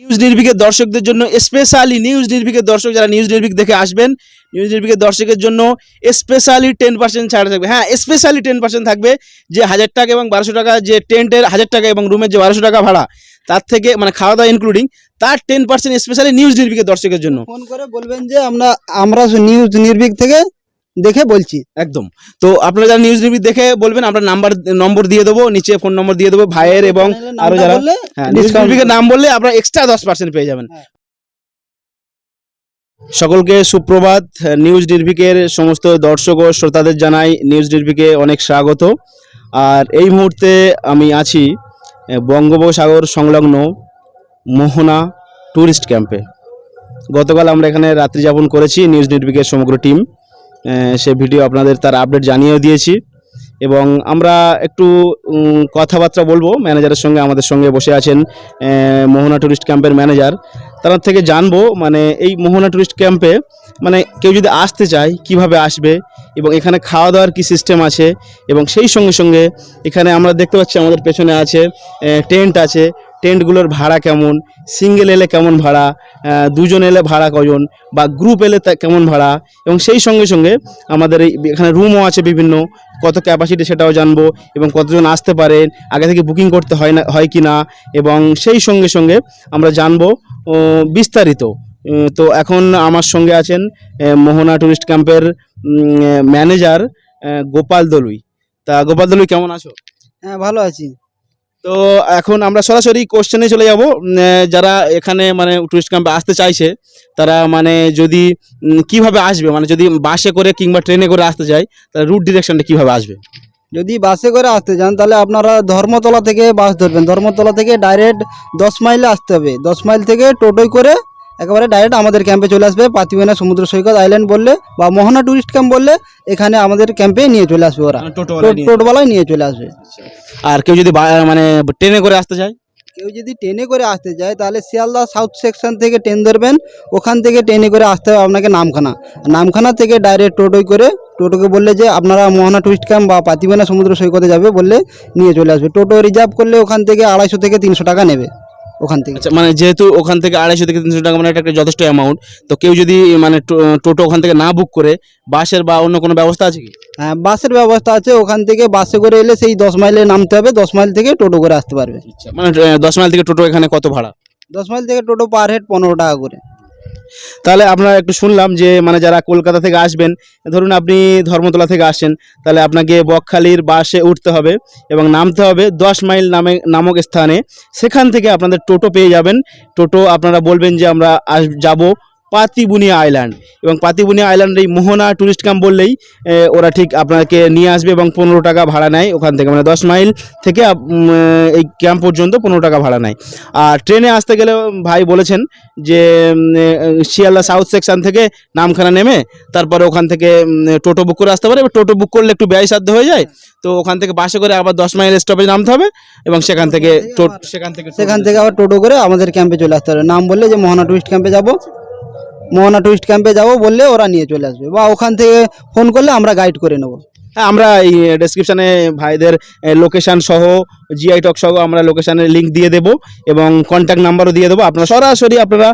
News নির্ভিকের দর্শকদের জন্য specially news নির্ভিকের দর্শক যারা নিউজ নির্ভিক দেখে আসবেন নিউজ নির্ভিকের দর্শকের জন্য স্পেশালি টেন পার্সেন্ট ছাড় থাকবে। হ্যাঁ স্পেশালি টেন পার্সেন্ট থাকবে যে হাজার টাকা এবং বারোশো টাকা যে টেন্টের হাজার টাকা এবং রুমের যে বারোশো টাকা ভাড়া, তার থেকে মানে খাওয়া দাওয়া ইনক্লুডিং তার টেন পার্সেন্ট স্পেশালি নিউজ নির্ভিকের দর্শকের জন্য। ফোন করে বলবেন যে আমরা আমরা নিউজ নির্ভীক থেকে দেখে বলছি একদম। তো আপনারা যারা নিউজ নির্ভিক দেখে বলবেন আমরা নাম্বার নম্বর দিয়ে দেবো নিচে ফোন নম্বর দিয়ে দেবো ভাইয়ের এবং আরও যারা হ্যাঁ নিউজ নাম বললে আপনারা এক্সট্রা দশ পার্সেন্ট পেয়ে যাবেন। হ্যাঁ। সকলকে সুপ্রভাত নিউজ নির্ভিকের সমস্ত দর্শক ও শ্রোতাদের জানাই নিউজ নির্ভিকে অনেক স্বাগত। আর এই মুহূর্তে আমি আছি বঙ্গোপসাগর সংলগ্ন মোহনা ট্যুরিস্ট ক্যাম্পে গতকাল আমরা এখানে রাত্রি যাপন করেছি নিউজ নির্ভিকের সমগ্র টিম সে ভিডিও আপনাদের তার আপডেট জানিয়েও দিয়েছি। এবং আমরা একটু কথাবার্তা বলব। ম্যানেজারের সঙ্গে, আমাদের সঙ্গে বসে আছেন মোহনা ট্যুরিস্ট ক্যাম্পের ম্যানেজার তার থেকে জানব মানে এই মোহনা ট্যুরিস্ট ক্যাম্পে মানে কেউ যদি আসতে চায়, কীভাবে আসবে? এবং এখানে খাওয়া দাওয়ার কি সিস্টেম আছে? এবং সেই সঙ্গে সঙ্গে এখানে আমরা দেখতে পাচ্ছি আমাদের পেছনে আছে টেন্ট আছে। টেন্টগুলোর ভাড়া কেমন? সিঙ্গেল এলে কেমন ভাড়া? দুজন এলে ভাড়া কজন? বা গ্রুপ এলে কেমন ভাড়া? এবং সেই সঙ্গে সঙ্গে আমাদের এখানে রুমও আছে বিভিন্ন। কত ক্যাপাসিটি সেটাও জানব এবং কতজন আসতে পারেন আগে থেকে বুকিং করতে হয় না, হয় কি না এবং সেই সঙ্গে সঙ্গে আমরা জানব বিস্তারিত। তো এখন আমার সঙ্গে আছেন মোহনা টুরিস্ট ক্যাম্পের ম্যানেজার গোপাল দলুই। তা গোপাল দলুই কেমন আছো? হ্যাঁ ভালো আছি। তো এখন আমরা সরাসরি কোশ্চেনে চলে যাব। যারা এখানে মানে টুরিস্ট ক্যাম্পে আসতে চাইছে তারা মানে যদি কীভাবে আসবে? মানে যদি বাসে করে কিংবা ট্রেনে করে আসতে চায় তাহলে রুট ডিরেকশনটা কীভাবে আসবে? যদি বাসে করে আসতে চান তাহলে আপনারা ধর্মতলা থেকে বাস ধরবেন। ধর্মতলা থেকে ডাইরেক্ট দশ মাইলে আসতে হবে। দশ মাইল থেকে টোটোয় করে একেবারে ডাইরেক্ট আমাদের ক্যাম্পে চলে আসবে পাতিবেনা সমুদ্র সৈকত আইল্যান্ড বললে বা মোহনা ট্যুরিস্ট ক্যাম্প বললে এখানে আমাদের ক্যাম্পে নিয়ে চলে আসবে ওরা। মানে টোটোওয়ালায় নিয়ে। চলে আসবে। আর কেউ যদি মানে ট্রেনে করে আসতে চায়? কেউ যদি ট্রেনে করে আসতে চায় তাহলে শিয়ালদা সাউথ সেকশন থেকে ট্রেন ধরবেন। ওখান থেকে ট্রেনে করে আসতে হবে আপনাকে নামখানা। নামখানা থেকে ডাইরেক্ট টোটোয় করে টোটোকে বললে যে আপনারা মোহনা টুরিস্ট ক্যাম্প বা পাতিবেনা সমুদ্র সৈকতে যাবে বললে নিয়ে চলে আসবে। টোটো রিজার্ভ করলে ওখান থেকে আড়াইশো থেকে তিনশো টাকা নেবে। ওখান থেকে। আচ্ছা মানে যেহেতু ওখান থেকে আড়াইশো থেকে তিনশো টাকা মানে একটা যথেষ্ট অ্যামাউন্ট তো কেউ যদি মানে টোটো ওখান থেকে না বুক করে বাসের বা অন্য কোনো ব্যবস্থা আছে কি? হ্যাঁ বাসের ব্যবস্থা আছে ওখান থেকে বাসে করে এলে সেই দশ মাইলে নামতে হবে দশ মাইল থেকে টোটো করে আসতে পারবে। মানে দশ মাইল থেকে টোটো এখানে কত ভাড়া? দশ মাইল থেকে টোটো পার হেড পনেরো টাকা করে। তাহলে আপনারা একটু শুনলাম যে মানে যারা কলকাতা থেকে আসবেন, ধরুন আপনি ধর্মতলা থেকে আসেন, তাহলে আপনাকে বকখালির বাসে উঠতে হবে এবং নামতে হবে দশ মাইল নামে, নামক স্থানে। সেখান থেকে আপনাদের টোটো পেয়ে যাবেন। টোটো আপনারা বলবেন যে, আমরা আস, যাব পাতিবুনিয়া আইল্যান্ড। এবং পাতিবুনিয়া আইল্যান্ড এই মোহনা ট্যুরিস্ট ক্যাম্প বললেই ওরা ঠিক আপনাকে নিয়ে আসবে এবং পনেরো টাকা ভাড়া নেয় ওখান থেকে। মানে দশ মাইল থেকে এই ক্যাম্প পর্যন্ত পনেরো টাকা ভাড়া নেয়। আর ট্রেনে আসতে গেলে ভাই বলেছেন যে শিয়ালদা সাউথ সেকশন থেকে নামখানা নেমে তারপরে ওখান থেকে টোটো বুক করে আসতে পারে। এবার টোটো বুক করলে একটু ব্যয়সাধ্য হয়ে যায়। তো ওখান থেকে বাসে করে আবার দশ মাইল স্টপেজ নামতে হবে এবং সেখান থেকে সেখান থেকে সেখান থেকে আবার টোটো করে আমাদের ক্যাম্পে চলে আসতে হবে। নাম বললে যে মোহনা টুরিস্ট ক্যাম্পে যাব। মোহনা টুরিস্ট ক্যাম্পে যাব বললে ওরা নিয়ে চলে আসবে। বা ওখান থেকে ফোন করলে আমরা গাইড করে নেব। হ্যাঁ আমরা এই ডেসক্রিপশনে ভাইদের লোকেশন সহ জিআই টক সহ আমরা লোকেশনের লিঙ্ক দিয়ে দেব এবং কন্ট্যাক্ট নাম্বারও দিয়ে দেবো। আপনারা সরাসরি আপনারা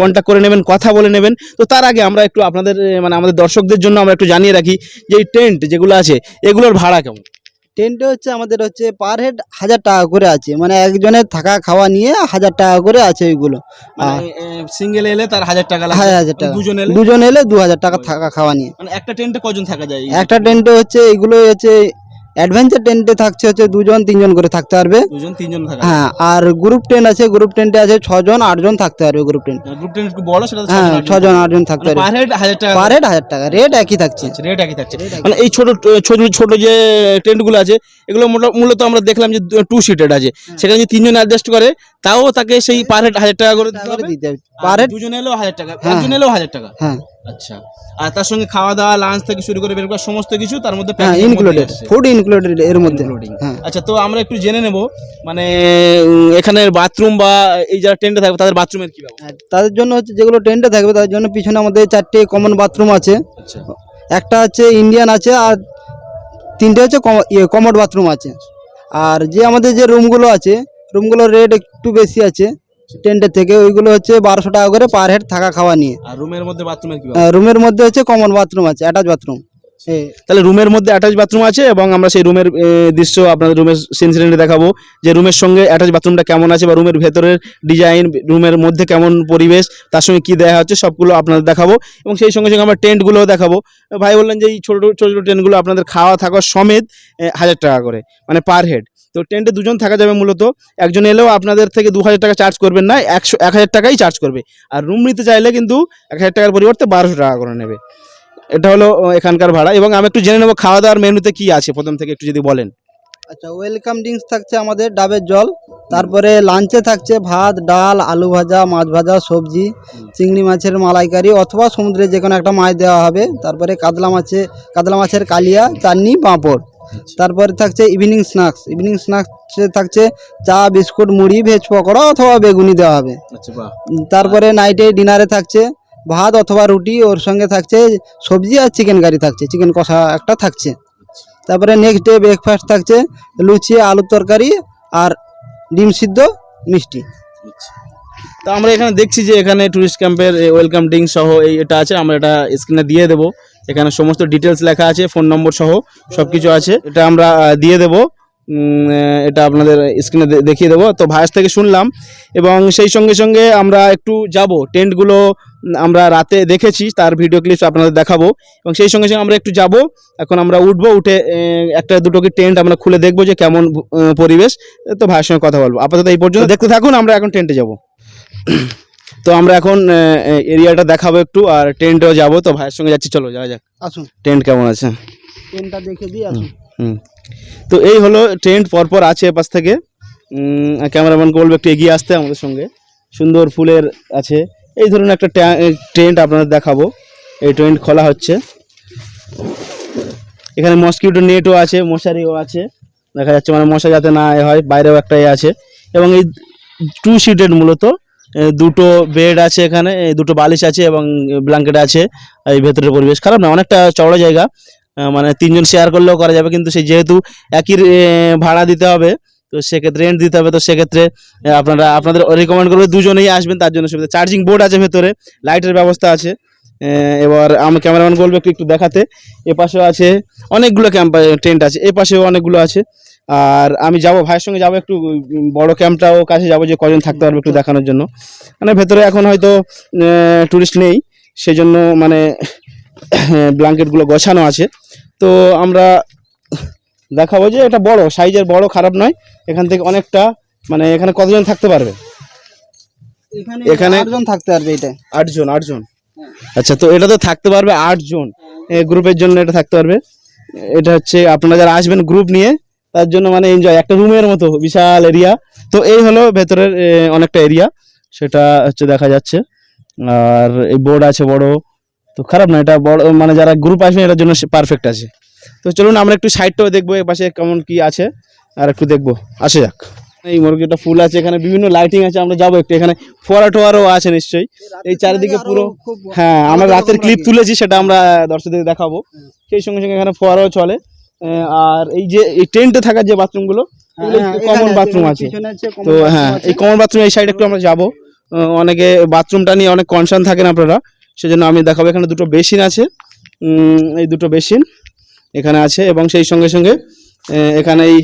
কন্ট্যাক্ট করে নেবেন, কথা বলে নেবেন। তো তার আগে আমরা একটু আপনাদের মানে আমাদের দর্শকদের জন্য আমরা একটু জানিয়ে রাখি যে এই টেন্ট যেগুলো আছে, এগুলোর ভাড়া কেমন? টেন্টে হচ্ছে আমাদের হচ্ছে পার হেড হাজার টাকা করে আছে। মানে একজনের থাকা খাওয়া নিয়ে হাজার টাকা করে আছে ওইগুলো। সিঙ্গেল এলে তার হাজার টাকা হাজার হাজার টাকা। দুজন এলে? দুজন এলে দু হাজার টাকা থাকা খাওয়া নিয়ে। মানে একটা টেন্টে কজন থাকা যায়? একটা টেন্টে হচ্ছে এগুলো হচ্ছে অ্যাডভেঞ্চার টেন্টে থাকছে হচ্ছে দুজন তিনজন করে থাকতে পারবে। দুজন তিনজন থাকা হ্যাঁ আর গ্রুপ টেন্ট আছে গ্রুপ টেন্টে আছে ছজন আটজন থাকতে পারবে গ্রুপ টেন্ট গ্রুপ টেন্ট একটু বড় সেটা হ্যাঁ ছজন আটজন থাকতে পারবে। পার হেড হাজার টাকা পার হেড হাজার টাকা রেট একই থাকছে। রেট একই থাকছে। মানে এই ছোট ছোট ছোট যে টেন্টগুলো আছে এগুলো মূলত আমরা দেখলাম যে টু সিটেড আছে। সেখানে যদি তিনজন অ্যাডজাস্ট করে তাও তাকে সেই পার হেড হাজার টাকা করে দিতে হবে। পার হেড দুজন এলেও হাজার টাকা হ্যাঁ। একজন এলেও হাজার টাকা। হ্যাঁ। আচ্ছা। আর তার সঙ্গে খাওয়া দাওয়া লাঞ্চ থেকে শুরু করে বের করা সমস্ত কিছু তার মধ্যে হ্যাঁ ইনক্লুডেড ফুড ইনক্লুডেড এর মধ্যে। হ্যাঁ। আচ্ছা তো আমরা একটু জেনে নেব মানে এখানে বাথরুম বা এই যারা টেন্টে থাকবে তাদের বাথরুমের কি তাদের জন্য হচ্ছে যেগুলো টেন্টে থাকবে তাদের জন্য পিছনে আমাদের চারটে কমন বাথরুম আছে। আচ্ছা। একটা হচ্ছে ইন্ডিয়ান আছে আর তিনটে হচ্ছে কমোড বাথরুম আছে। আর যে আমাদের যে রুমগুলো আছে রুমগুলোর রেট একটু বেশি আছে। টেন্টের থেকে ওইগুলো হচ্ছে বারোশো টাকা করে পার হেড থাকা খাওয়া নিয়ে। আর রুমের মধ্যে বাথরুমের কি রুমের মধ্যে হচ্ছে কমন বাথরুম আছে অ্যাটাচ বাথরুম তাহলে রুমের মধ্যে অ্যাটাচ বাথরুম আছে এবং আমরা সেই রুমের দৃশ্য আপনাদের রুমের সিনসিডেন্টে দেখাবো। যে রুমের সঙ্গে অ্যাটাচ বাথরুমটা কেমন আছে বা রুমের ভেতরের ডিজাইন রুমের মধ্যে কেমন পরিবেশ তার সঙ্গে কি দেওয়া হচ্ছে সবগুলো আপনাদের দেখাবো। এবং সেই সঙ্গে সঙ্গে আমরা টেন্টগুলোও দেখাবো। ভাই বললেন যে এই ছোটো ছোটো ছোটো টেন্টগুলো আপনাদের খাওয়া থাকা সমেত হাজার টাকা করে মানে পার হেড তো টেন্টে দুজন থাকা যাবে মূলত। একজন এলেও আপনাদের থেকে দু হাজার টাকা চার্জ করবেন না, একশো, এক হাজার টাকাই চার্জ করবে। আর রুম নিতে চাইলে কিন্তু এক হাজার টাকার পরিবর্তে বারোশো টাকা করে নেবে। এটা হলো এখানকার ভাড়া। এবং আমি একটু জেনে নেব খাওয়া দাওয়ার মেনুতে কি আছে, প্রথম থেকে একটু যদি বলেন। আচ্ছা ওয়েলকাম ড্রিঙ্কস থাকছে আমাদের ডাবের জল, তারপরে লাঞ্চে থাকছে ভাত, ডাল, আলু ভাজা, মাছ ভাজা, সবজি, চিংড়ি মাছের মালাইকারি অথবা সমুদ্রে যে কোনো একটা মাছ দেওয়া হবে। তারপরে কাতলা মাছে, কাতলা মাছের কালিয়া, চাটনি, পাঁপড়। তারপরে থাকছে ইভিনিং স্ন্যাক্স ইভিনিং স্ন্যাক্সে থাকছে চা বিস্কুট মুড়ি ভেজ পকোড়া অথবা বেগুনি দেওয়া হবে। আচ্ছা তারপরে নাইটে ডিনারে থাকছে ভাত অথবা রুটি ওর সঙ্গে থাকছে সবজি আর চিকেন কারি থাকছে। চিকেন কষা একটা থাকছে। তারপরে নেক্সট ডে ব্রেকফাস্ট থাকছে লুচি আলুর তরকারি আর ডিম সিদ্ধ মিষ্টি। তো আমরা এখানে দেখছি যে এখানে টুরিস্ট ক্যাম্পের ওয়েলকাম ড্রিঙ্ক সহ এই এটা আছে আমরা এটা স্ক্রিনে দিয়ে দেবো। এখানে সমস্ত ডিটেলস লেখা আছে ফোন নম্বর সহ সব কিছু আছে। এটা আমরা দিয়ে দেবো। এটা আপনাদের স্ক্রিনে দেখিয়ে দেবো। তো ভাইস থেকে শুনলাম এবং সেই সঙ্গে সঙ্গে আমরা একটু যাব। টেন্টগুলো আমরা রাতে দেখেছি, তার ভিডিও ক্লিপস আপনাদের দেখাবো। এবং সেই সঙ্গে সঙ্গে আমরা একটু যাব। এখন আমরা উঠবো, উঠে একটা দুটো কি টেন্ট আমরা খুলে দেখব যে কেমন পরিবেশ। তো ভাইয়ের সঙ্গে কথা বলব। আপাতত এই পর্যন্ত দেখতে থাকুন, আমরা এখন টেন্টে যাব। তো আমরা এখন এরিয়াটা দেখাবো একটু আর টেন্টেও যাব। তো ভাইয়ের সঙ্গে যাচ্ছি চলো যাওয়া যাক। আসুন। টেন্ট কেমন আছে? ট্রেনটা দেখে দিই আসুন। হুম। তো এই হলো টেন্ট পরপর আছে এপাশ থেকে। ক্যামেরাম্যানকে বলব একটু এগিয়ে আসতে আমাদের সঙ্গে। সুন্দর ফুলের আছে। এই ধরুন একটা টেন্ট আপনাদের দেখাবো। এই টেন্ট খোলা হচ্ছে। এখানে মসকিউটো নেটও আছে মশারিও আছে। দেখা যাচ্ছে মানে মশা যাতে না হয় বাইরেও একটা এ আছে। এবং এই টু সিটেড মূলত। দুটো বেড আছে এখানে দুটো বালিশ আছে এবং ব্ল্যাঙ্কেট আছে এই ভেতরের পরিবেশ। খারাপ না, অনেকটা চওড়া জায়গা। মানে তিনজন শেয়ার করলেও করা যাবে, কিন্তু সেই যেহেতু একই ভাড়া দিতে হবে, তো সেক্ষেত্রে রেন্ট দিতে হবে, তো সেক্ষেত্রে আপনারা, আপনাদের রেকমেন্ড করবে দুজনেই আসবেন, তার জন্য সুবিধা। চার্জিং বোর্ড আছে ভেতরে লাইটের ব্যবস্থা আছে। এবার আমি ক্যামেরাম্যান বলব একটু একটু দেখাতে। এ পাশেও আছে, অনেকগুলো ক্যাম্প টেন্ট আছে, এ পাশেও অনেকগুলো আছে। আর আমি যাব ভাইয়ের সঙ্গে যাব একটু বড় ক্যাম্পটাও কাছে যাব যে কজন থাকতে পারবে একটু দেখানোর জন্য। মানে ভেতরে এখন হয়তো টুরিস্ট নেই সেজন্য মানে ব্ল্যাঙ্কেটগুলো গোছানো আছে। তো আমরা দেখাবো যে এটা বড় সাইজের বড় খারাপ নয়। এখান থেকে অনেকটা মানে এখানে কতজন থাকতে পারবে? এখানে এখানে- আটজন থাকতে পারবে এটা। আটজন আটজন। আচ্ছা তো এটা তো থাকতে পারবে আটজন। গ্রুপের জন্য এটা থাকতে পারবে। এটা হচ্ছে আপনারা যারা আসবেন গ্রুপ নিয়ে তার জন্য মানে এনজয় একটা রুমের মতো বিশাল এরিয়া তো এই হলো ভেতরের অনেকটা এরিয়া সেটা হচ্ছে দেখা যাচ্ছে। আর এই বোর্ড আছে বড়। তো খারাপ না এটা বড় মানে যারা গ্রুপ আসবে এটার জন্য পারফেক্ট আছে। তো চলুন আমরা একটু সাইডটাও দেখব এ পাশে কেমন কি আছে। আর একটু দেখব। আসে যাক। এই মুরগিটা ফুল আছে এখানে বিভিন্ন লাইটিং আছে আমরা যাব একটু এখানে। ফোয়ারা টোয়ারও আছে নিশ্চয়ই। এই চারিদিকে পুরো হ্যাঁ আমরা রাতের ক্লিপ তুলেছি সেটা আমরা দর্শকদের দেখাবো। সেই সঙ্গে সঙ্গে এখানে ফোয়ারাও চলে। আর এই যে এই টেন্টে থাকার যে বাথরুমগুলো কমন বাথরুম আছে তো হ্যাঁ এই কমন বাথরুম এই সাইডে একটু আমরা যাব। অনেকে বাথরুমটা নিয়ে অনেক কনসার্ন থাকেন আপনারা। সেজন্য আমি দেখাবো এখানে দুটো বেসিন আছে। এই দুটো বেসিন এখানে আছে এবং সেই সঙ্গে সঙ্গে এখানে এই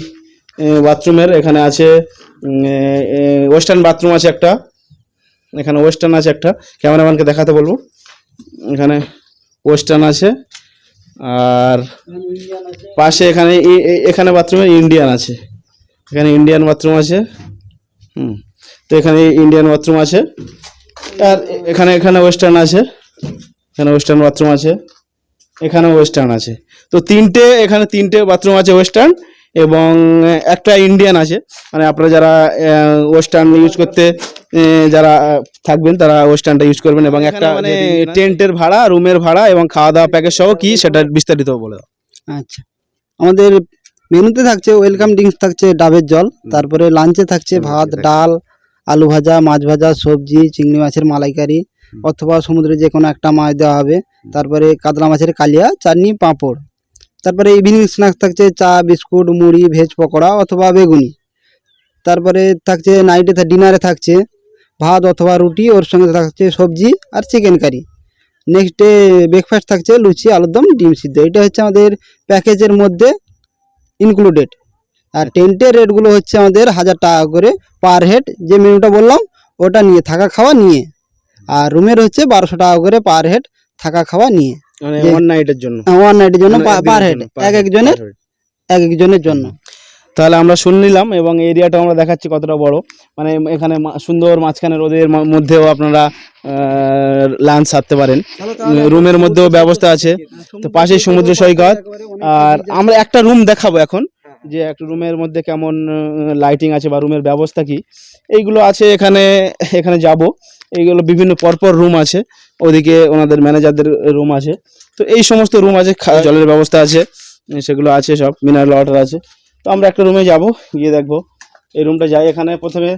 বাথরুমের এখানে আছে ওয়েস্টার্ন বাথরুম আছে একটা। এখানে ওয়েস্টার্ন আছে একটা। ক্যামেরাম্যানকে দেখাতে বলব। এখানে ওয়েস্টার্ন আছে। আর পাশে এখানে এখানে বাথরুমে ইন্ডিয়ান আছে। এখানে ইন্ডিয়ান বাথরুম আছে। হুম, তো এখানে ইন্ডিয়ান বাথরুম আছে। আর এখানে এখানে ওয়েস্টার্ন আছে। এখানে ওয়েস্টার্ন বাথরুম আছে। এখানে ওয়েস্টার্ন আছে। তো তিনটে, এখানে তিনটে বাথরুম আছে ওয়েস্টার্ন এবং একটা ইন্ডিয়ান আছে। মানে আপনারা যারা ওয়েস্টার্ন ইউজ করতে যারা থাকবেন তারা ওয়েস্টার্নটা ইউজ করবেন এবং একটা মানে টেন্টের ভাড়া রুমের ভাড়া এবং খাওয়া দাওয়া প্যাকেজ সহ কি সেটা বিস্তারিত বলে দাও। আচ্ছা। আমাদের মেনুতে থাকছে ওয়েলকাম ড্রিঙ্কস থাকছে ডাবের জল তারপরে লাঞ্চে থাকছে ভাত ডাল আলু ভাজা মাছ ভাজা সবজি চিংড়ি মাছের মালাইকারি অথবা সমুদ্রে যে কোনো একটা মাছ দেওয়া হবে। তারপরে কাতলা মাছের কালিয়া চাটনি পাঁপড়। তারপরে ইভিনিং স্ন্যাক্স থাকছে চা বিস্কুট মুড়ি ভেজ পকোড়া অথবা বেগুনি। তারপরে থাকছে নাইটে ডিনারে থাকছে ভাত অথবা রুটি ওর সঙ্গে থাকছে সবজি আর chicken curry next day breakfast থাকছে লুচি আলুর দম ডিম সিদ্ধ। এটা হচ্ছে আমাদের প্যাকেজের মধ্যে ইনক্লুডেড আর টেন্টের রেটগুলো হচ্ছে আমাদের হাজার টাকা করে পার হেড যে মেনুটা বললাম ওটা নিয়ে থাকা খাওয়া নিয়ে। আর রুমের হচ্ছে বারোশো টাকা করে পার হেড থাকা খাওয়া নিয়ে। মানে ওয়ান নাইটের জন্য। ওয়ান নাইটের জন্য মানে পার হেড এক একজনের এক একজনের জন্য। তাহলে আমরা শুনে নিলাম এবং এরিয়াটা আমরা দেখাচ্ছি কতটা বড়। মানে এখানে সুন্দর মাঝখানে রোদের মধ্যেও আপনারা লাঞ্চ সারতে পারেন। রুমের মধ্যেও ব্যবস্থা আছে। তো পাশেই সমুদ্র সৈকত। আর আমরা একটা রুম দেখাবো এখন যে একটা রুমের মধ্যে কেমন লাইটিং আছে বা রুমের ব্যবস্থা কি। এইগুলো আছে এখানে এখানে যাব। এইগুলো বিভিন্ন পরপর রুম আছে। ওদিকে ওনাদের ম্যানেজারদের রুম আছে। তো এই সমস্ত রুম আছে খা- জলের ব্যবস্থা আছে। সেগুলো আছে সব মিনারেল ওয়াটার আছে। তো আমরা একটা রুমে যাব, গিয়ে দেখব। এই রুমটা যাই এখানে। প্রথমে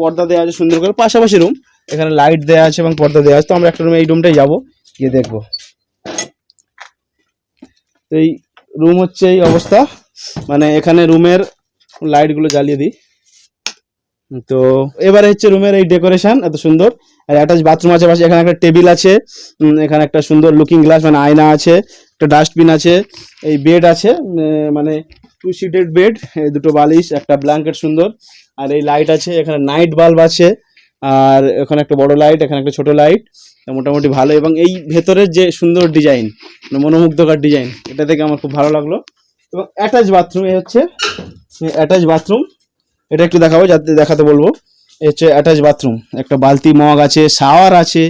পর্দা দেওয়া আছে সুন্দর করে, পাশাপাশি রুম এখানে লাইট দেওয়া আছে এবং পর্দা দেওয়া আছে। তো আমরা একটা রুমে এই রুমটাই যাব, গিয়ে দেখব। তো এই রুম হচ্ছে এই অবস্থা। মানে এখানে রুমের লাইটগুলো জ্বালিয়ে দিই। তো এবারে হচ্ছে রুমের এই ডেকোরেশন এত সুন্দর। আর অ্যাটাচ বাথরুম আছে, পাশে এখানে একটা টেবিল আছে। এখানে একটা সুন্দর লুকিং গ্লাস মানে আয়না আছে, একটা ডাস্টবিন আছে, এই বেড আছে মানে টু সিটেড বেড এই দুটো বালিশ, একটা ব্ল্যাঙ্কেট সুন্দর, আর এই লাইট আছে, এখানে নাইট বাল্ব আছে, আর এখানে একটা বড় লাইট এখানে একটা ছোট লাইট মোটামুটি ভালো। এবং এই ভেতরের যে সুন্দর ডিজাইন মনোমুগ্ধকর ডিজাইন এটা থেকে আমার খুব ভালো লাগল। এবং অ্যাটাচ বাথরুম এই হচ্ছে অ্যাটাচ বাথরুম এটা একটু দেখাবো, যাতে দেখাতে বলব। হচ্ছে অ্যাটাচ বাথরুম একটা বালতি মগ আছে শাওয়ার আছে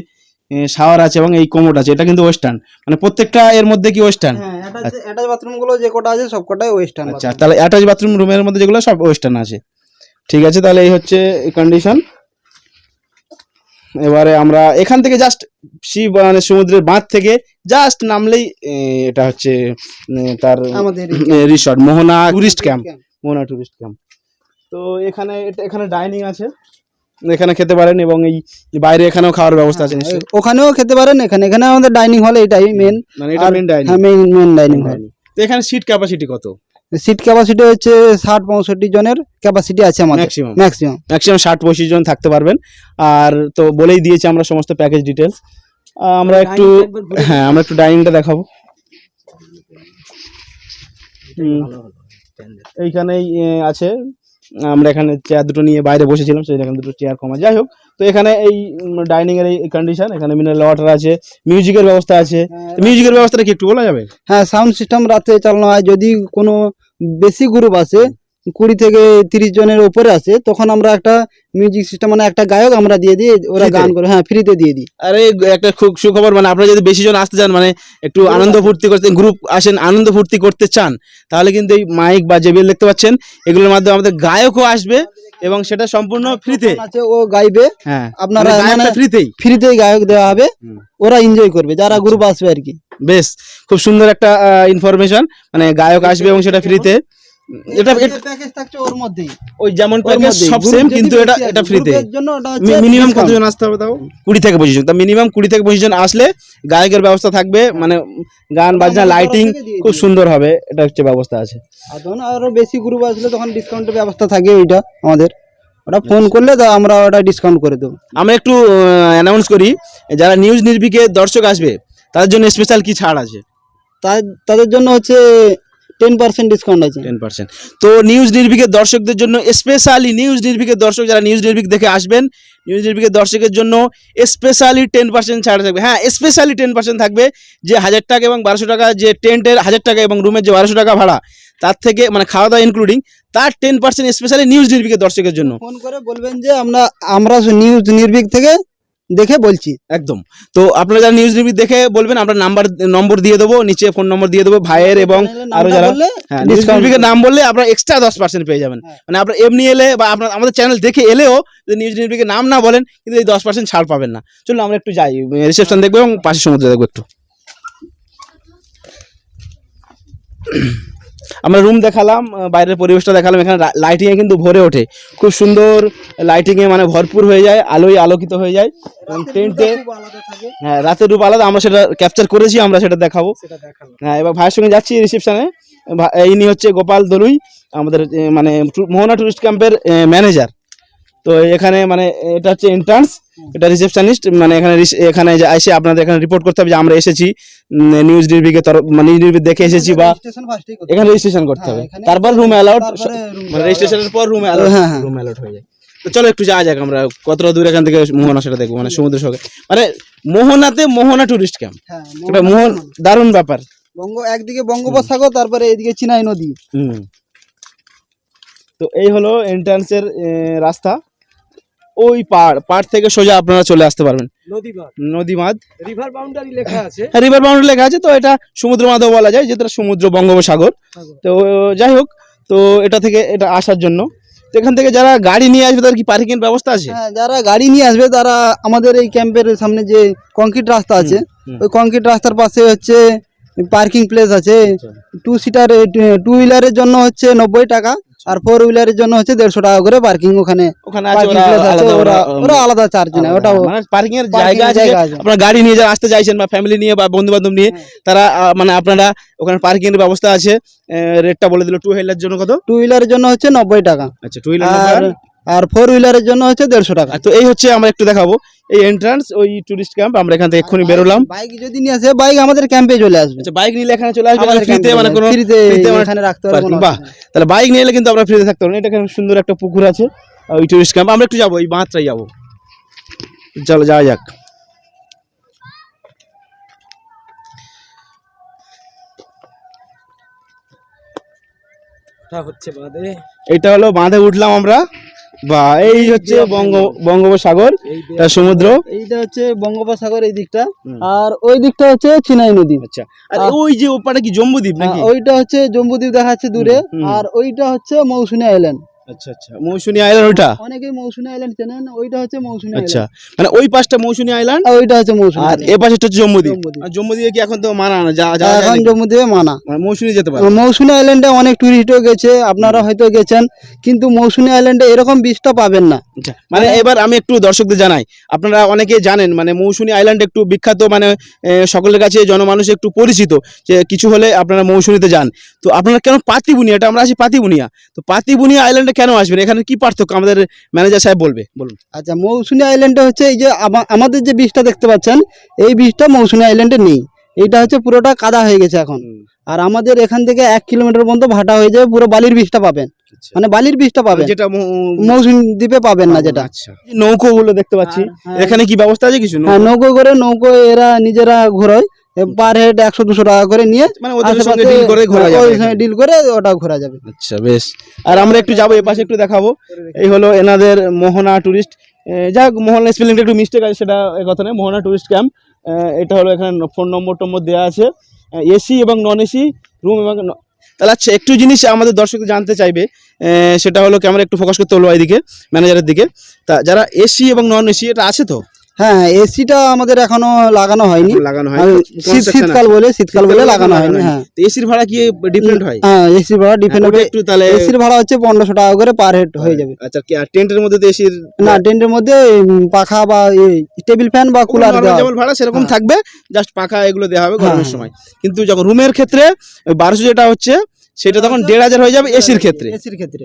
শাওয়ার আছে এবং এই কোমোট আছে এটা কিন্তু ওয়েস্টার্ন মানে প্রত্যেকটা এর মধ্যে কি ওয়েস্টার্ন হ্যাঁ অ্যাটাচ বাথরুমগুলো যে কটা আছে সব কটাই ওয়েস্টার্ন আচ্ছা তাহলে অ্যাটাচ বাথরুম রুমের মধ্যে যেগুলো সব ওয়েস্টার্ন আছে। ঠিক আছে তাহলে এই হচ্ছে কন্ডিশন এবারে আমরা এখান থেকে জাস্ট সি মানে সমুদ্রের বাঁধ থেকে জাস্ট নামলেই এটা হচ্ছে তার আমাদের resort Mohana tourist camp Mohana tourist camp তো এখানে এখানে ডাইনিং আছে। এখানে খেতে পারেন এবং এই বাইরে এখানেও খাওয়ার ব্যবস্থা আছে নিশ্চয়ই। ওখানেও খেতে পারেন এখানে এখানে আমাদের ডাইনিং হল এটাই মেন মানে এটা মেন ডাইনিং হ্যাঁ মেন মেন ডাইনিং হল তো এখানে সিট ক্যাপাসিটি কত? সিট ক্যাপাসিটি হচ্ছে ষাট পঁয়ষট্টি জনের ক্যাপাসিটি আছে আমাদের। ম্যাক্সিমাম ম্যাক্সিমাম ম্যাক্সিমাম ষাট পঁচিশ জন থাকতে পারবেন। আর তো বলেই দিয়েছি আমরা সমস্ত প্যাকেজ ডিটেলস আমরা একটু হ্যাঁ আমরা একটু ডাইনিংটা দেখাবো। এইখানেই আছে। আমরা এখানে চেয়ার দুটো নিয়ে বাইরে বসেছিলাম সেই এখানে দুটো চেয়ার কমা যাই হোক তো এখানে এই ডাইনিং এর এই কন্ডিশন এখানে মিনারেল ওয়াটার আছে মিউজিকের ব্যবস্থা আছে। মিউজিকের ব্যবস্থাটা কি একটু বলা যাবে? হ্যাঁ সাউন্ড সিস্টেম রাতে চালানো হয় যদি কোনো বেশি গ্রুপ আছে কুড়ি থেকে তিরিশ জনের উপরে আছে তখন আমরা একটা মিউজিক সিস্টেম মানে একটা গায়ক আমরা দিয়ে দিই ওরা গান করে হ্যাঁ ফ্রিতে দিয়ে দিই। আরে একটা খুব সুখবর মানে আপনারা যদি বেশি জন আসতে চান মানে একটু আনন্দ ফুর্তি করতে গ্রুপ আসেন আনন্দ ফুর্তি করতে চান তাহলে কিন্তু এই মাইক বা জেবিএল দেখতে পাচ্ছেন এগুলোর মাধ্যমে আমাদের গায়কও আসবে এবং সেটা সম্পূর্ণ ফ্রিতে আছে ও গাইবে হ্যাঁ। আপনারা মানে ফ্রিতেই ফ্রিতেই গায়ক দেওয়া হবে ওরা এনজয় করবে যারা গ্রুপ আসবে আর কি। বেশ খুব সুন্দর একটা ইনফরমেশন মানে গায়ক আসবে এবং সেটা ফ্রিতে এটা এটা- প্যাকেজ থাকছে ওর মধ্যেই। ওই যেমন প্যাকেজ সব সেম কিন্তু এটা এটা ফ্রিতে মিনিমাম কতজন আসতে হবে তাও? কুড়ি থেকে পঁচিশ জন। তা মিনিমাম কুড়ি থেকে পঁচিশ জন আসলে গায়কের ব্যবস্থা থাকবে। মানে গান বাজনা লাইটিং খুব সুন্দর হবে। এটা হচ্ছে ব্যবস্থা আছে। তখন আরও বেশি গ্রুপ আসলে তখন ডিসকাউন্টের ব্যবস্থা থাকে ওইটা আমাদের। ওটা ফোন করলে তো আমরা ওটা ডিসকাউন্ট করে দেবো। আমরা একটু অ্যানাউন্স করি যারা নিউজ নির্বিকে দর্শক আসবে তাদের জন্য স্পেশাল কি ছাড় আছে? তাদের জন্য হচ্ছে টেন পার্সেন্ট ডিসকাউন্ট আছে। টেন পার্সেন্ট তো নিউজ দর্শকদের জন্য স্পেশালি নিউজ দর্শক যারা নিউজ নির্বিক দেখে আসবেন নিউজ দর্শকের জন্য স্পেশালি টেন পার্সেন্ট ছাড় থাকবে। হ্যাঁ স্পেশালি টেন পার্সেন্ট থাকবে যে হাজার টাকা এবং বারোশো টাকা যে টেন্টের হাজার টাকা এবং রুমের যে বারোশো টাকা ভাড়া তার থেকে মানে খাওয়া দাওয়া ইনক্লুডিং তার টেন পার্সেন্ট স্পেশালি নিউজ নির্বিকের দর্শকের জন্য। ফোন করে বলবেন যে আমরা আমরা নিউজ নির্ভীক থেকে দেখে বলছি একদম। তো আপনারা যারা নিউজ নির্বিক দেখে বলবেন আমরা নাম্বার নম্বর দিয়ে দেবো নিচে ফোন নম্বর দিয়ে দেবো ভাইয়ের এবং আরও যারা বললে হ্যাঁ নিউজ নাম বললে আপনারা এক্সট্রা দশ পার্সেন্ট পেয়ে যাবেন। হ্যাঁ। মানে আপনার এমনি এলে বা আপনার আমাদের চ্যানেল দেখে এলেও যদি নিউজ নিউজের নাম না বলেন কিন্তু এই দশ পার্সেন্ট ছাড় পাবেন না। চলুন আমরা একটু যাই। রিসেপশন দেখব এবং পাশে সমুদ্র দেখব একটু। আমরা রুম দেখালাম বাইরের পরিবেশটা দেখালাম এখানে লাইটিং এ কিন্তু ভরে ওঠে। খুব সুন্দর লাইটিং এ মানে ভরপুর হয়ে যায় আলোয় আলোকিত হয়ে যায়। টেন্টে হ্যাঁ রাতের রূপ আলাদা আমরা সেটা ক্যাপচার করেছি আমরা সেটা দেখাবো। হ্যাঁ এবার ভাইয়ের সঙ্গে যাচ্ছি রিসেপশনে ইনি হচ্ছে গোপাল দলুই আমাদের মানে মোহনা টুরিস্ট ক্যাম্পের ম্যানেজার তো এখানে মানে এটা হচ্ছে এন্ট্রান্স এটা রিসেপশনিস্ট মানে এখানে এখানে যে এসে আপনাদের এখানে রিপোর্ট করতে হবে যে আমরা এসেছি নিউজ তরফ মানে নিউজ ডিবি দেখে এসেছি বা এখানে রেজিস্ট্রেশন করতে হ্যাঁ, হবে। তারপর রুম অ্যালাউড মানে রেজিস্ট্রেশনের পর রুমে অ্যালাউড হ্যাঁ, হ্যাঁ। রুমে অ্যালাউড হয়ে যায়। তো চলো একটু যাওয়া যাক আমরা কতটা দূর এখান থেকে মোহনা সেটা দেখব মানে সমুদ্র সঙ্গে মানে মোহনাতে মোহনা টুরিস্ট ক্যাম্প হ্যাঁ, এটা মোহন দারুণ ব্যাপার। বঙ্গ একদিকে বঙ্গোপসাগর তারপরে এদিকে চিনাই নদী। হুম। তো এই হলো এন্ট্রান্সের রাস্তা। ওই পাড় পাড় থেকে সোজা আপনারা চলে আসতে পারবেন। নদী বাঁধ রিভার বাউন্ডারি লেখা আছে। রিভার বাউন্ডারি লেখা আছে তো এটা সমুদ্র মাধব বলা যায় যেটা সমুদ্র বঙ্গোপসাগর। তো যাই হোক তো এটা থেকে এটা আসার জন্য। তো এখান থেকে যারা গাড়ি নিয়ে আসবে তাদের কি পার্কিং ব্যবস্থা আছে? হ্যাঁ যারা গাড়ি নিয়ে আসবে তারা আমাদের এই ক্যাম্পের সামনে যে কংক্রিট রাস্তা আছে ওই কংক্রিট রাস্তার পাশে হচ্ছে পার্কিং প্লেস আছে। টু সিটার টু হুইলারের জন্য হচ্ছে নব্বই টাকা। আর ফোর হুইলারের জন্য হচ্ছে দেড়শো টাকা করে পার্কিং ওখানে ওরা আলাদা চার্জ নেয় ওটা মানে পার্কিং এর জায়গা আছে জায়গা আপনার গাড়ি নিয়ে যা আসতে চাইছেন বা ফ্যামিলি নিয়ে বা বন্ধু বান্ধব নিয়ে হ্যাঁ। তারা মানে আপনারা ওখানে পার্কিং এর ব্যবস্থা আছে রেটটা বলে দিল টু হুইলার জন্য কত? টু হুইলারের জন্য হচ্ছে নব্বই টাকা। আচ্ছা টু হুইলার আর ফোর হুইলারের জন্য হচ্ছে দেড়শো টাকা। তো এই হচ্ছে আমরা একটু দেখাবো। এই এন্ট্রান্স ওই টুরিস্ট ক্যাম্প আমরা এখান থেকে এক্ষুনি বেরোলাম। বাইক যদি নিয়ে আসে বাইক আমাদের ক্যাম্পে চলে আসবে। আচ্ছা বাইক নিলে এখানে চলে আসবে ফ্রিতে মানে কোনো ফ্রিতে মানে এখানে রাখতে কোনো বাহ। তাহলে বাইক নিয়ে এলে কিন্তু আমরা ফ্রিতে থাকতে পারব না। এটা সুন্দর একটা পুকুর আছে ওই টুরিস্ট ক্যাম্প আমরা একটু যাব ওই বাঁধটাই যাব। চলো যাওয়া যাক। এটা হচ্ছে বাঁধে। এটা হলো বাঁধে উঠলাম আমরা। বা এই হচ্ছে বঙ্গ বঙ্গোপসাগর সমুদ্র। এইটা হচ্ছে বঙ্গোপসাগর এই দিকটা। আর ওই দিকটা হচ্ছে চিনাই নদী। আচ্ছা। আর ওই যে ওপারে কি জম্বুদ্বীপ নাকি? ওইটা হচ্ছে জম্বুদ্বীপ দেখা যাচ্ছে দূরে। আর ওইটা হচ্ছে মৌসুমী আইল্যান্ড। আচ্ছা আচ্ছা। মৌসুমী আইল্যান্ড ওইটা? অনেকেই মৌসুমী আইল্যান্ড চেনেন ওইটা হচ্ছে মৌসুমী আচ্ছা। মানে ওই পাশটা মৌসুমী আইল্যান্ড আর ওইটা হচ্ছে মৌসুমী আর এ পাশে হচ্ছে জম্বুদ্বীপ জম্বুদ্বীপ। আর জম্বুদ্বীপে কি এখন তো মানা না? যা যা এখন জম্মুদ্বীপে মানা। মানে যেতে পারে। আইল্যান্ডে অনেক টুরিস্টও গেছে আপনারা হয়তো গেছেন কিন্তু মৌসুমী আইল্যান্ডে এরকম বীজটা পাবেন না। আচ্ছা, মানে এবার আমি একটু দর্শকদের জানাই। আপনারা অনেকে জানেন মানে মৌসুমী আইল্যান্ড একটু বিখ্যাত মানে সকলের কাছে জনমানুষ একটু পরিচিত যে কিছু হলে আপনারা মৌসুমীতে যান। তো আপনারা কেন পাতিবুনিয়া? এটা আমরা আছি পাতিবুনিয়া। তো পাতিবুনিয়া আইল্যান্ডে কেন আসবেন? এখানে কি পার্থক্য? আমাদের ম্যানেজার সাহেব বলবে। বলুন। আচ্ছা মৌসুমী আইল্যান্ডে হচ্ছে এই যে আমাদের যে বীজটা দেখতে পাচ্ছেন এই বীজটা মৌসুমী আইল্যান্ডে নেই। এইটা হচ্ছে পুরোটা কাদা হয়ে গেছে এখন। আর আমাদের এখান থেকে এক কিলোমিটার পর্যন্ত ভাটা হয়ে যাবে পুরো বালির বীজটা পাবেন। মানে বালির বীজটা পাবেন। যেটা মৌসুমী দ্বীপে পাবেন না যেটা। আচ্ছা। নৌকো গুলো দেখতে পাচ্ছি। হ্যাঁ। এখানে কি ব্যবস্থা আছে কিছু? হ্যাঁ নৌকো করে নৌকো এরা নিজেরা ঘোরায়। পার হেড একশো দুশো টাকা করে নিয়ে মানে ওদের সঙ্গে ডিল করে ঘোরা যাবে এখানে। ডিল করে ওটা ঘোরা যাবে। আচ্ছা বেশ। আর আমরা একটু যাব এই পাশে একটু দেখাবো। এই হলো এনাদের মোহনা টুরিস্ট যাক মোহনা স্পেলিংটা একটু মিস্টেক আছে সেটা কথা নয়। মোহনা টুরিস্ট ক্যাম্প এটা হলো এখানে ফোন নম্বর টম্বর দেওয়া আছে। এসি এবং নন এসি রুম এবং তাহলে আচ্ছা একটু জিনিস আমাদের দর্শক জানতে চাইবে। সেটা হলো ক্যামেরা একটু ফোকাস করতে হলো এইদিকে ম্যানেজারের দিকে। তা যারা এসি এবং নন এসি এটা আছে তো? হ্যাঁ এসিটা আমাদের এখনও লাগানো হয়নি। লাগানো আর শীত শীতকাল বলে শীতকাল বলে লাগানো হয়নি হ্যাঁ। এসির ভাড়া কি ডিফারেন্ট হয়? হ্যাঁ এসির ভাড়া ডিফেন্ড ওটা হবে। একটু তাহলে এসির ভাড়া হচ্ছে পনেরোশো টাকা করে পার হেড হয়ে যাবে। আচ্ছা কি আর টেন্টের মধ্যে তো এসির না টেন্টের মধ্যে পাখা বা টেবিল ফ্যান বা কুলার দেওয়া যেমন ভাড়া সেরকম হ্যাঁ। থাকবে। জাস্ট পাখা এগুলো দেওয়া হবে গরমের হ্যাঁ। সময়। কিন্তু যখন রুমের ক্ষেত্রে বারোশো যেটা হচ্ছে সেটা তখন দেড় হাজার হয়ে যাবে এসির ক্ষেত্রে। এসির ক্ষেত্রে।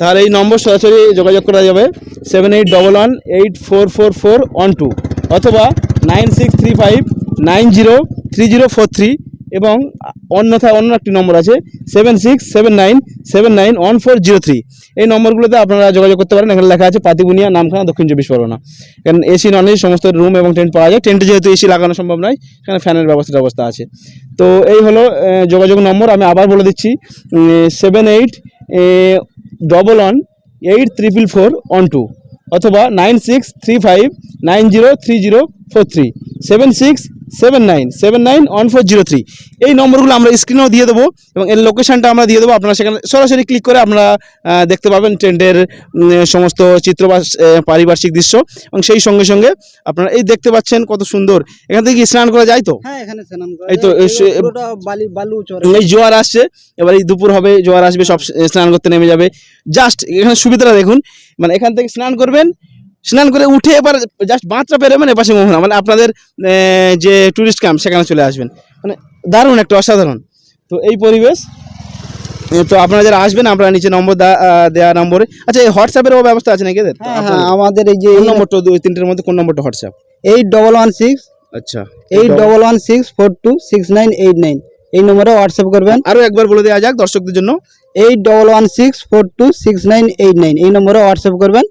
তাহলে এই নম্বর সরাসরি যোগাযোগ করা যাবে seven eight double one eight four four four one two অথবা nine six three five nine zero three zero four three এবং অন্যথায় অন্য একটি নম্বর আছে seven six seven nine seven nine one four zero three এই নম্বরগুলোতে আপনারা যোগাযোগ করতে পারেন। এখানে লেখা আছে পাতিবুনিয়া, নামখানা, দক্ষিণ চব্বিশ পরগনা। কারণ এসি নন এসি, সমস্ত রুম এবং টেন্ট পাওয়া যায়। টেন্টে যেহেতু এসি লাগানো সম্ভব নয়, সেখানে ফ্যানের ব্যবস্থা ব্যবস্থা আছে। তো এই হলো যোগাযোগ নম্বর। আমি আবার বলে দিচ্ছি seven eight double one eight triple four one two অথবা nine six three five nine zero three zero four three seven six seven nine seven nine one four zero three এই নম্বরগুলো আমরা স্ক্রিনেও দিয়ে দেবো এবং এর লোকেশনটা আমরা দিয়ে দেবো। আপনারা সেখানে সরাসরি ক্লিক করে আপনারা দেখতে পাবেন ট্রেন্ডের সমস্ত চিত্র বা পারিপার্শ্বিক দৃশ্য। এবং সেই সঙ্গে সঙ্গে আপনারা এই দেখতে পাচ্ছেন কত সুন্দর। এখান থেকে স্নান করা যায় তো? হ্যাঁ এই তো, এই জোয়ার আসছে। এবার এই দুপুর হবে জোয়ার আসবে সব স্নান করতে নেমে যাবে। জাস্ট এখানে সুবিধাটা দেখুন। মানে এখান থেকে স্নান করবেন স্নান করে উঠে এবার জাস্ট বাঁধটা পেরোবেন এপাশে মোহনা মানে আপনাদের যে টুরিস্ট ক্যাম্প সেখানে চলে আসবেন। মানে দারুণ একটা অসাধারণ। তো এই পরিবেশ তো আপনারা যারা আসবেন আপনারা নিচে নম্বর দেওয়া নম্বরে। আচ্ছা এই হোয়াটসঅ্যাপেরও ব্যবস্থা আছে নাকি এদের? হ্যাঁ হ্যাঁ আমাদের এই যে নম্বরটা দুই তিনটের মধ্যে কোন নম্বরটা WhatsApp? Eight double one six আচ্ছা। Eight double one six four two six nine eight nine. এই নম্বরে হোয়াটসঅ্যাপ করবেন। আরও একবার বলে দেওয়া যাক দর্শকদের জন্য। Eight double one six four two six nine eight nine. এই নম্বরে হোয়াটসঅ্যাপ করবেন।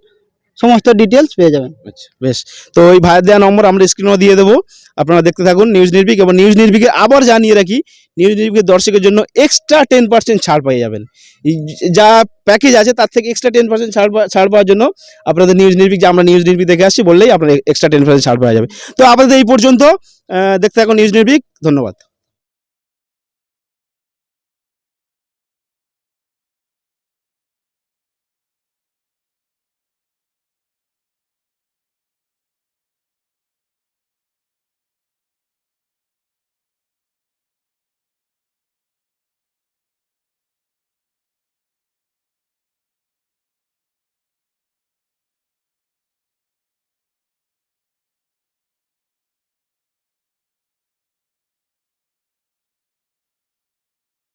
সমস্ত ডিটেলস পেয়ে যাবেন। আচ্ছা বেশ। তো ওই ভাইয়ের দেওয়া নম্বর আমরা স্ক্রিনেও দিয়ে দেবো। আপনারা দেখতে থাকুন নিউজ নির্ভিক এবং নিউজ নির্ভিকে আবার জানিয়ে রাখি নিউজ নির্ভিকের দর্শকের জন্য এক্সট্রা টেন পার্সেন্ট ছাড় পেয়ে যাবেন। যা প্যাকেজ আছে তার থেকে এক্সট্রা টেন পার্সেন্ট ছাড় ছাড় পাওয়ার জন্য আপনাদের নিউজ নির্ভিক যে আমরা নিউজ নির্ভিক দেখে আসছি, বললেই আপনার এক্সট্রা টেন পার্সেন্ট ছাড় পাওয়া যাবে। তো আপনাদের এই পর্যন্ত দেখতে থাকুন নিউজ নির্ভিক ধন্যবাদ।